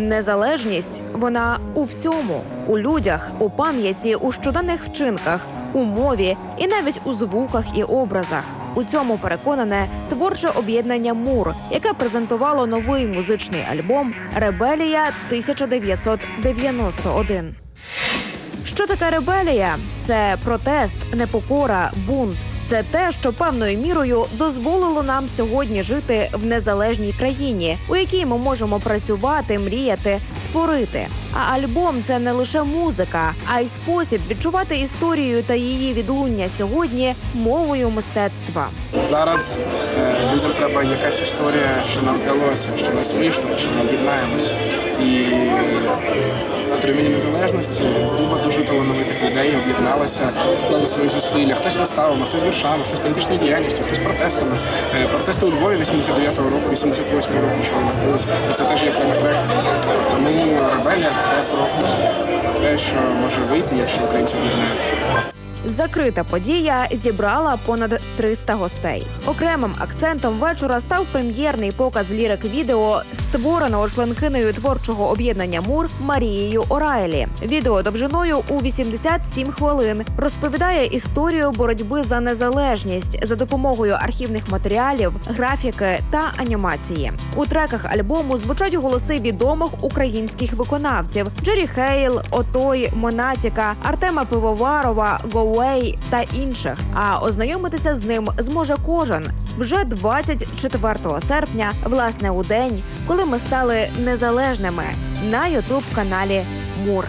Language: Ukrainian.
Незалежність вона у всьому, у людях, у пам'яті, у щоденних вчинках, у мові і навіть у звуках і образах. У цьому переконане творче об'єднання Мур, яке презентувало новий музичний альбом Ребелія 1991. Що таке ребелія? Це протест, непокора, бунт. Це те, що певною мірою дозволило нам сьогодні жити в незалежній країні, у якій ми можемо працювати, мріяти, творити. А альбом це не лише музика, а й спосіб відчувати історію та її відлуння сьогодні мовою мистецтва. Зараз е, людям треба якась історія, що нам вдалося, що нас вийшло, що ми об'єднаємось. І отримання незалежності купа дуже талановитих людей об'єдналася, вклали свої зусилля. Хтось виставами, хтось віршами, хтось політичною діяльністю, хтось протестами. Е, Протести у Львові 89-го року, 88-го року, що вони будуть. І це теж є окремий трек. Тому ребелія це про те, що може вийти, якщо українці об'єднаються. Закрита подія зібрала понад 300 гостей. Окремим акцентом вечора став прем'єрний показ лірик відео, створеного членкиною творчого об'єднання Мур Марією Орайлі. Відео довжиною у 87 хвилин розповідає історію боротьби за незалежність за допомогою архівних матеріалів, графіки та анімації. У треках альбому звучать голоси відомих українських виконавців: Джері Хейл, Отой, Монатіка, Артема Пивоварова, Гоуей та інших. А ознайомитися з ним зможе кожен вже 24 серпня, власне, у день, коли ми стали незалежними на ютуб каналі Мур.